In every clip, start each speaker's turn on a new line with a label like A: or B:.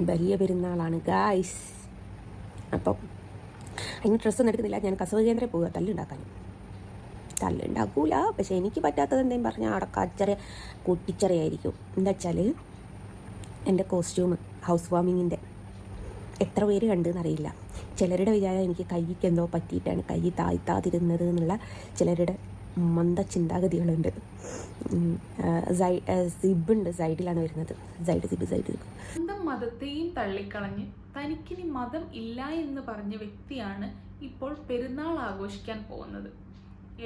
A: വലിയ പെരുന്നാളാണ് ഗായ്സ് അപ്പം അതിന് ഡ്രസ്സൊന്നും എടുക്കുന്നില്ല. ഞാൻ കസവ് കേന്ദ്രം പോവുക. തല്ലുണ്ടാക്കാൻ തല്ലുണ്ടാക്കൂല. പക്ഷേ എനിക്ക് പറ്റാത്തത് എന്തെങ്കിലും പറഞ്ഞാൽ അവിടെ കച്ചറ കൂട്ടിച്ചറിയായിരിക്കും. എന്താ വെച്ചാൽ എന്റെ കോസ്റ്റ്യൂം ഹൗസ് വാമിങ്ങിന്റെ എത്ര പേര് കണ്ടെന്നറിയില്ല. ചിലരുടെ വിചാരം എനിക്ക് കൈക്ക് എന്തോ പറ്റിയിട്ടാണ്. കൈ താഴ്ത്താതിരുന്നത് എന്നുള്ള ചിലരുടെ മന്ദ ചിന്താഗതികളുണ്ട്. സിബുണ്ട് സൈഡിലാണ് വരുന്നത്. സൈഡ് സിബ് സൈഡ് സിബ്.
B: സ്വന്തം മതത്തെയും തള്ളിക്കളഞ്ഞ് തനിക്കിനി മതം ഇല്ല എന്ന് പറഞ്ഞ വ്യക്തിയാണ് ഇപ്പോൾ പെരുന്നാൾ ആഘോഷിക്കാൻ പോകുന്നത്.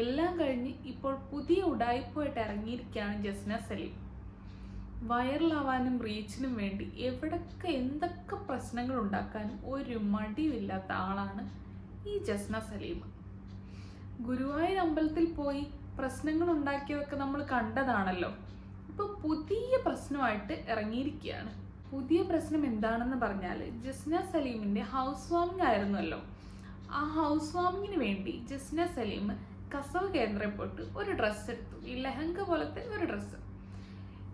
B: എല്ലാം കഴിഞ്ഞ് ഇപ്പോൾ പുതിയ ഉടായ്പയായിട്ട് ഇറങ്ങിയിരിക്കുകയാണ് ജസ്ന സലീം. വൈറലാവാനും റീച്ചിനും വേണ്ടി എവിടൊക്കെ എന്തൊക്കെ പ്രശ്നങ്ങൾ ഉണ്ടാക്കാനും ഒരു മടിയില്ലാത്ത ആളാണ് ഈ ജസ്ന സലീം. ഗുരുവായൂർ അമ്പലത്തിൽ പോയി പ്രശ്നങ്ങൾ ഉണ്ടാക്കിയതൊക്കെ നമ്മൾ കണ്ടതാണല്ലോ. ഇപ്പൊ പുതിയ പ്രശ്നമായിട്ട് ഇറങ്ങിയിരിക്കുകയാണ്. പുതിയ പ്രശ്നം എന്താണെന്ന് പറഞ്ഞാൽ ജസ്ന സലീമിന്റെ ഹൗസ് വാമിംഗ് ആയിരുന്നല്ലോ ആ ഹൗസ് വാമിങ്ങിന് വേണ്ടി ജസ്ന സലീം കസവ് കേന്ദ്രം പോയിട്ട് ഒരു ഡ്രസ്സ് എടുത്തു. ഈ ലഹങ്ക പോലത്തെ ഒരു ഡ്രസ്സ്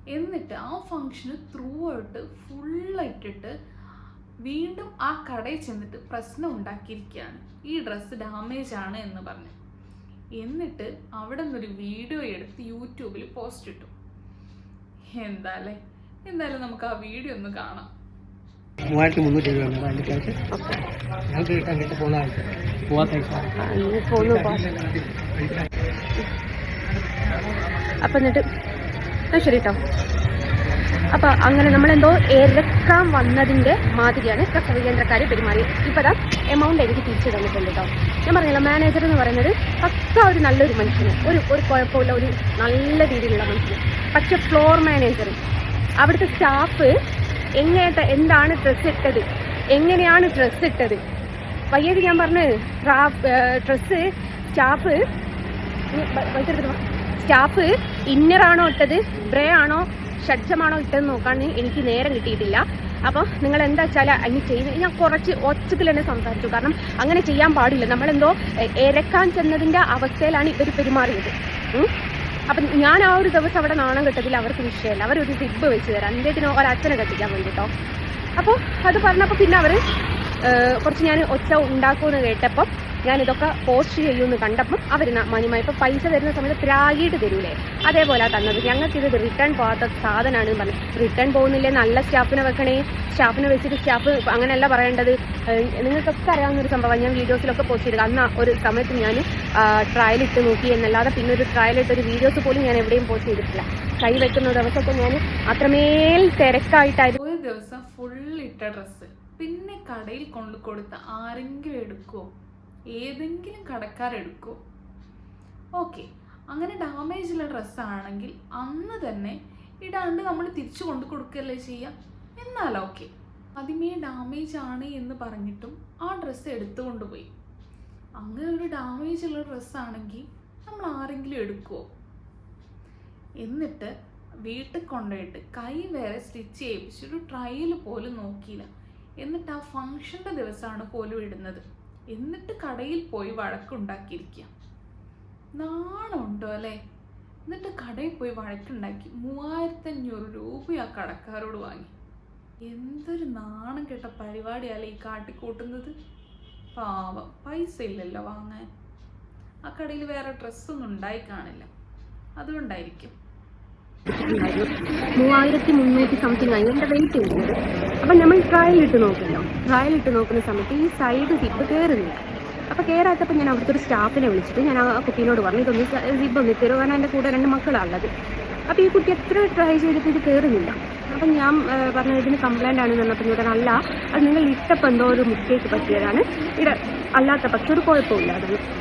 B: എന്നിട്ട് ആ ഫംഗ്ഷന് ത്രൂ ആയിട്ട് ഫുള്ളായിട്ടിട്ട് വീണ്ടും ആ കടയിൽ ചെന്നിട്ട് പ്രശ്നം ഉണ്ടാക്കിയിരിക്കുകയാണ്. ഈ ഡ്രസ്സ് ഡാമേജ് ആണ് എന്ന് പറഞ്ഞു. എന്നിട്ട് അവിടെ നിന്നൊരു വീഡിയോ എടുത്ത് യൂട്യൂബിൽ പോസ്റ്റ് ഇട്ടു. എന്താല്ലേ? എന്തായാലും നമുക്ക് ആ വീഡിയോ ഒന്ന് കാണാം.
C: മൂവായിരത്തി മുന്നൂറ്റി എഴുപത് വണ്ടിക്കകത്ത് ഞങ്ങൾക്ക് കിട്ടാൻ കിട്ടി പോകുന്ന ആൾക്ക് പോവാത്ത
A: പോന്നു അപ്പം എന്നിട്ട് ശരി കേട്ടോ അപ്പൊ അങ്ങനെ നമ്മൾ നമ്മളെന്തോ ഇറക്കാൻ വന്നതിന്റെ മാതിരിയാണ് കസ്റ്റമർ കേന്ദ്രക്കാർ പെരുമാറിയത്. ഇപ്പൊ അതാ എമൗണ്ട് എനിക്ക് തിരിച്ചു തന്നിട്ടുണ്ട് കേട്ടോ ഞാൻ പറഞ്ഞല്ലോ മാനേജർ എന്ന് പറയുന്നത് പക്ക ഒരു നല്ലൊരു മനുഷ്യന് ഒരു ഒരു കുഴപ്പമില്ല ഒരു നല്ല രീതിയിലുള്ള മനുഷ്യന്. പക്ഷെ ഫ്ലോർ മാനേജർ അവിടുത്തെ സ്റ്റാഫ് എങ്ങനത്തെ എന്താണ് ഡ്രസ്സ് ഇട്ടത് എങ്ങനെയാണ് ഡ്രസ്സ് ഇട്ടത്? വയ്യത് ഞാൻ പറഞ്ഞു ഡ്രസ്സ് സ്റ്റാഫ് സ്റ്റാഫ് ഇന്നറാണോ ഇട്ടത് ബ്രേ ആണോ ഷഡ്ജമാണോ ഇട്ടതെന്ന് നോക്കാൻ എനിക്ക് നേരം കിട്ടിയിട്ടില്ല. അപ്പോൾ നിങ്ങൾ എന്താ വെച്ചാൽ അതിന് ചെയ്യുന്നത് ഞാൻ കുറച്ച് ഒച്ചത്തിൽ തന്നെ സംസാരിച്ചു. കാരണം അങ്ങനെ ചെയ്യാൻ പാടില്ല. നമ്മളെന്തോ ഇരക്കാൻ ചെന്നതിന്റെ അവസ്ഥയിലാണ് ഇവർ പെരുമാറിയത്. അപ്പം ഞാൻ ആ ഒരു ദിവസം അവിടെ നാണം കെട്ടതിൽ അവർക്ക് വിഷയമല്ല. അവരൊരു സിബ് വെച്ച് തരാം. എന്റേതിനോ ഒരച്ഛനെ കെട്ടിക്കാൻ വേണ്ടിട്ടോ. അപ്പോൾ അത് പറഞ്ഞപ്പോൾ പിന്നെ അവർ കുറച്ച് ഞാൻ ഒച്ച ഉണ്ടാക്കുമെന്ന് കേട്ടപ്പം ഞാൻ ഇതൊക്കെ പോസ്റ്റ് ചെയ്യുമെന്ന് കണ്ടപ്പം അവർ മാന്യമായി ഇപ്പോൾ പൈസ തരുന്ന സമയത്ത് പ്രാഗിയിട്ട് തരൂലേ. അതേപോലെ തന്നത് ഞങ്ങൾക്ക് ഇത് റിട്ടേൺ പോകാത്ത സാധനമാണ് പറഞ്ഞു. റിട്ടേൺ പോകുന്നില്ലേ? നല്ല സ്റ്റാഫിനെ വെക്കണേ. സ്റ്റാഫിനെ വെച്ചിട്ട് സ്റ്റാഫ് അങ്ങനെയല്ല പറയേണ്ടത്. നിങ്ങൾക്കൊക്കെ അറിയാവുന്ന ഒരു സംഭവം ഞാൻ വീഡിയോസിലൊക്കെ പോസ്റ്റ് ചെയ്തത് അന്ന് ഒരു സമയത്ത് ഞാൻ ട്രയൽ ഇട്ട് നോക്കി എന്നല്ലാതെ പിന്നെ ഒരു ട്രയൽ ഇട്ട് ഒരു വീഡിയോസ് പോലും ഞാൻ എവിടെയും പോസ്റ്റ് ചെയ്തിട്ടില്ല. കൈ വെക്കുന്ന ദിവസമൊക്കെ ഞാൻ അത്രമേൽ തിരക്കായിട്ടായിരുന്നു.
B: ഒരു ദിവസം ഫുൾ ഇട്ട ഡ്രസ്സ് പിന്നെ കടയിൽ കൊണ്ടു കൊടുത്ത ആരെങ്കിലും എടുക്കുമോ ഏതെങ്കിലും കടക്കാരെടുക്കുമോ ഓക്കെ. അങ്ങനെ ഡാമേജ് ഉള്ള ഡ്രസ്സാണെങ്കിൽ അന്ന് തന്നെ ഇടാണ്ട് നമ്മൾ തിരിച്ചു കൊണ്ടു കൊടുക്കുകയല്ലേ ചെയ്യാം? എന്നാൽ ഓക്കെ. ആദ്യമേ ഡാമേജ് ആണ് എന്ന് പറഞ്ഞിട്ടും ആ ഡ്രസ്സ് എടുത്തു കൊണ്ടുപോയി അങ്ങനെ ഒരു ഡാമേജ് ഉള്ള ഡ്രസ്സാണെങ്കിൽ നമ്മൾ ആരെങ്കിലും എടുക്കുമോ എന്നിട്ട് വീട്ടിൽ കൊണ്ടുപോയിട്ട് കൈ വേറെ സ്റ്റിച്ച് ചെയ്യിപ്പിച്ചൊരു ട്രയൽ പോലും നോക്കിയില്ല. എന്നിട്ട് ആ ഫങ്ഷന്റെ ദിവസമാണ് പോലും ഇടുന്നത്. എന്നിട്ട് കടയിൽ പോയി വഴക്കുണ്ടാക്കിയിരിക്കുക. നാണമുണ്ടോ അല്ലേ? എന്നിട്ട് കടയിൽ പോയി വഴക്കുണ്ടാക്കി മൂവായിരത്തി അഞ്ഞൂറ് രൂപ ആ കടക്കാരോട് വാങ്ങി. എന്തൊരു നാണം കെട്ട പരിപാടിയല്ലേ ഈ കാട്ടിക്കൂട്ടുന്നത്? പാവം പൈസ ഇല്ലല്ലോ വാങ്ങാൻ. ആ കടയിൽ വേറെ ഡ്രസ്സൊന്നും ഉണ്ടായി കാണില്ല. അതുകൊണ്ടായിരിക്കും.
A: മൂവായിരത്തി മുന്നൂറ്റി സംതിങ് അതിന്റെ വെയിറ്റ് ഉണ്ട്. അപ്പം നമ്മൾ ട്രയൽ ഇട്ട് നോക്കുമല്ലോ ട്രയൽ ഇട്ട് നോക്കുന്ന സമയത്ത് ഈ സൈഡ് സിപ്പ് കയറുന്നില്ല അപ്പോൾ കയറാത്തപ്പോൾ ഞാൻ അവിടുത്തെ ഒരു സ്റ്റാഫിനെ വിളിച്ചിട്ട് ഞാൻ ആ കുട്ടീനോട് പറഞ്ഞു ഇതൊന്ന് സിബ് ഒന്ന് തരുമോ കാരണം എന്റെ കൂടെ രണ്ട് മക്കളാണുള്ളത്. അപ്പോൾ ഈ കുട്ടി എത്ര ട്രൈ ചെയ്തിട്ട് ഇത് കയറുന്നില്ല അപ്പം ഞാൻ പറഞ്ഞ ഇതിന് കംപ്ലൈന്റ് ആണ്. പറഞ്ഞപ്പോൾ ഇവിടെ അല്ല അത് നിങ്ങൾ ഇട്ടപ്പോൾ എന്തോ ഒരു മിസ്റ്റേക്ക് പറ്റിയതാണ്. ഇവിടെ അല്ലാത്ത പക്ഷെ ഒരു കുഴപ്പമില്ല. കുഴപ്പമില്ലായിരുന്നു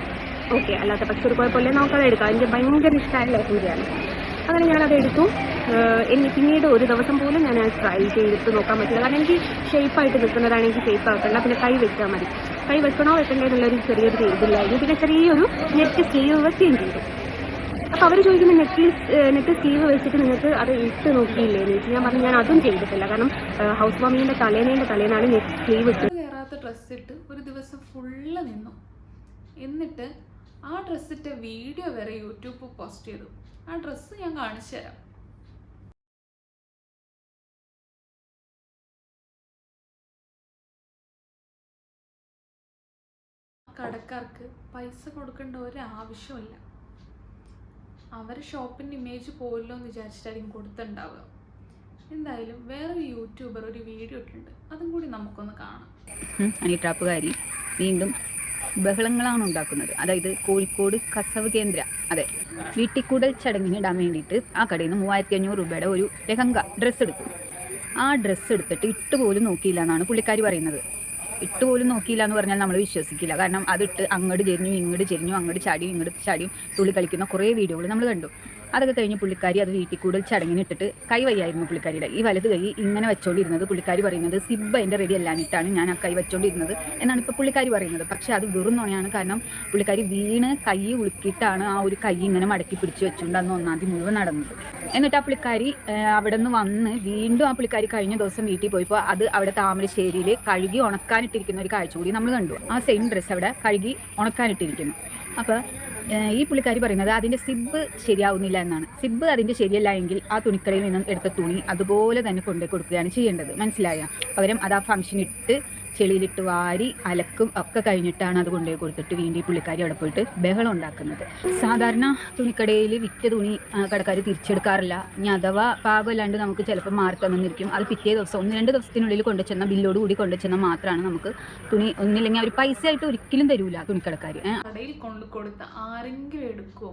A: ഓക്കെ അല്ലാത്ത പക്ഷെ ഒരു കുഴപ്പമില്ല. നമുക്കത് എടുക്കാം. എനിക്ക് ഭയങ്കര ഇഷ്ടമായ ലഹരിയാണ് അങ്ങനെ ഞാനത് എടുത്തു. എനിക്ക് പിന്നീട് ഒരു ദിവസം പോലും ഞാൻ ട്രൈ ചെയ്തിട്ട് നോക്കാൻ പറ്റില്ല. കാരണം എനിക്ക് ഷേപ്പായിട്ട് നിൽക്കുന്നതാണ് എനിക്ക് ഷേപ്പ് ആക്കണ്ട പിന്നെ കൈ വെച്ചാൽ മതി. കൈ വെക്കണോ വെക്കണ്ടേ എന്നുള്ളൊരു ചെറിയൊരു ഇതില്ലായിരുന്നു പിന്നെ ചെറിയൊരു നെറ്റ് സ്ലീവ് വെക്കുകയും ചെയ്തു. അപ്പോൾ അവർ ചോദിക്കുന്ന നെറ്റ് നെറ്റ് സ്ലീവ് വെച്ചിട്ട് നിങ്ങൾക്ക് അത് ഇട്ട് നോക്കിയില്ലേ എന്ന് ഞാൻ പറഞ്ഞു ഞാൻ അതും ചെയ്തിട്ടില്ല. കാരണം ഹൗസ് വാമിങ്ങിന്റെ തലേനേന്റെ തലേനാണ് നെറ്റ് സ്ലീവ് ഇട്ട്
B: കയറാത്ത ഡ്രസ്സ് ഇട്ട് ഒരു ദിവസം ഫുള്ള് നിന്നു. എന്നിട്ട് ആ ഡ്രസ്സിന്റെ വീഡിയോ വരെ യൂട്യൂബ് പോസ്റ്റ് ചെയ്തു. ആ ഡ്രസ്സ് ഞാൻ കാണിച്ചു തരാം. കടക്കാർക്ക് പൈസ കൊടുക്കേണ്ട ഒരാവശ്യമില്ല അവരെ ഷോപ്പിന്റെ ഇമേജ് പോലല്ലോ എന്ന് വിചാരിച്ചിട്ടായിരിക്കും കൊടുത്തിട്ടുണ്ടാവുക. എന്തായാലും വേറൊരു യൂട്യൂബർ ഒരു വീഡിയോ ഇട്ടിട്ടുണ്ട്. അതും കൂടി നമുക്കൊന്ന് കാണാം.
D: ഈ ട്രാപ്പുകാരി വീണ്ടും ബഹളങ്ങളാണ് ഉണ്ടാക്കുന്നത്. അതായത് കോഴിക്കോട് കസവ് കേന്ദ്ര അതെ വീട്ടിക്കൂടൽ ചടങ്ങിന് ഇടാൻ വേണ്ടിയിട്ട് ആ കടയിൽ നിന്ന് മൂവായിരത്തി അഞ്ഞൂറ് രൂപയുടെ ഒരു ലഹങ്ക ഡ്രസ്സ് എടുത്തു. ആ ഡ്രസ്സ് എടുത്തിട്ട് ഇട്ട് പോലും നോക്കിയില്ല എന്നാണ് പുള്ളിക്കാരി പറയുന്നത്. ഇട്ട് പോലും നോക്കിയില്ല എന്ന് പറഞ്ഞാൽ നമ്മൾ വിശ്വസിക്കില്ല. കാരണം അതിട്ട് അങ്ങോട്ട് ചെരിഞ്ഞു ഇങ്ങോട്ട് ചെരിഞ്ഞു അങ്ങോട്ട് ചാടിയും ഇങ്ങോട്ട് ചാടിയും തുള്ളി കളിക്കുന്ന കുറേ വീഡിയോകൾ നമ്മൾ കണ്ടു. അതൊക്കെ കഴിഞ്ഞ് പുള്ളിക്കാരി അത് വീട്ടിൽ കൂടുതൽ ചടങ്ങിനിട്ടിട്ട് കൈവയ്യായിരുന്നു പുള്ളിക്കാരിയുടെ. ഈ വലത് കൈ ഇങ്ങനെ വെച്ചോണ്ടിരുന്നത് പുള്ളിക്കാരി പറയുന്നത് സിബ് അതിന്റെ റെഡി അല്ലാഞ്ഞിട്ടാണ് ഞാൻ ആ കൈ വെച്ചോണ്ടിരുന്നത് എന്നാണ് ഇപ്പോൾ പുള്ളിക്കാരി പറയുന്നത്. പക്ഷേ അത് വെറും നുണയാണ്. കാരണം പുള്ളിക്കാരി വീണ് കൈ ഉളുക്കിയിട്ടാണ് ആ ഒരു കൈ ഇങ്ങനെ മടക്കി പിടിച്ച് വെച്ചുകൊണ്ട് അന്ന് ഒന്നാം തീയതി മുഴുവൻ നടന്നത്. എന്നിട്ട് ആ പുള്ളിക്കാരി അവിടെ നിന്ന് വന്ന് വീണ്ടും ആ പുള്ളിക്കാരി കഴിഞ്ഞ ദിവസം വീട്ടിൽ പോയപ്പോൾ അത് അവിടെ താമരശ്ശേരിയിൽ കഴുകി ഉണക്കാനിട്ടിരിക്കുന്ന ഒരു കാഴ്ച കൂടി നമ്മൾ കണ്ടു. ആ സെയിം ഡ്രസ്സ് അവിടെ കഴുകി ഉണക്കാനിട്ടിരിക്കുന്നു. അപ്പോൾ ഈ പുള്ളിക്കാരി പറയുന്നത് അതിന്റെ സിബ് ശരിയാവുന്നില്ല എന്നാണ്. സിബ് അതിന്റെ ശരിയല്ല എങ്കിൽ ആ തുണിക്കടയിൽ നിന്നും എടുത്ത തുണി അതുപോലെ തന്നെ കൊണ്ടുപോയി കൊടുക്കുകയാണ് ചെയ്യേണ്ടത്. മനസ്സിലായ? പകരം അത് ആ ഫംഗ്ഷൻ ഇട്ട് ചെളിയിലിട്ട് വാരി അലക്കും ഒക്കെ കഴിഞ്ഞിട്ടാണ് അത് കൊണ്ടുപോയി കൊടുത്തിട്ട് വീണ്ടും പുള്ളിക്കാരി അവിടെ പോയിട്ട് ബഹളം ഉണ്ടാക്കുന്നത്. സാധാരണ തുണിക്കടയിൽ വിറ്റ തുണി കടക്കാർ തിരിച്ചെടുക്കാറില്ല. ഇനി അഥവാ പാകമല്ലാണ്ട് നമുക്ക് ചിലപ്പോൾ മാറി തന്നിരിക്കും. അത് പിറ്റേ ദിവസം ഒന്ന് രണ്ട് ദിവസത്തിനുള്ളിൽ കൊണ്ടുചെന്ന ബില്ലോട് കൂടി കൊണ്ടുചെന്നാൽ മാത്രമാണ് നമുക്ക് തുണി ഒന്നില്ലെങ്കിൽ അവർ പൈസ ആയിട്ട് ഒരിക്കലും തരൂല തുണിക്കടക്കാർ.
B: കടയിൽ കൊണ്ടു കൊടുത്ത ആരെങ്കിലും എടുക്കോ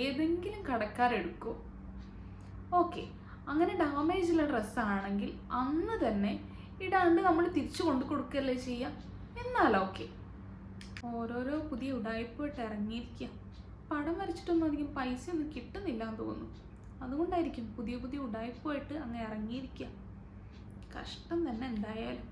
B: ഏതെങ്കിലും കടക്കാരെടുക്കുമോ ഓക്കെ. അങ്ങനെ ഡാമേജ് ഡാമേജുള്ള ഡ്രസ്സാണെങ്കിൽ അന്ന് തന്നെ ഇടാണ്ട് നമ്മൾ തിരിച്ചു കൊണ്ടു കൊടുക്കുകയല്ലേ ചെയ്യാം? എന്നാൽ ഓക്കെ. ഓരോരോ പുതിയ ഉടായ്പോയിട്ട് ഇറങ്ങിയിരിക്കുക പടം വരച്ചിട്ടൊന്നും അധികം പൈസ ഒന്നും കിട്ടുന്നില്ല എന്ന് തോന്നുന്നു. അതുകൊണ്ടായിരിക്കും പുതിയ പുതിയ ഉടായ്പായിട്ട് അങ്ങ് ഇറങ്ങിയിരിക്കുക കഷ്ടം തന്നെ എന്തായാലും.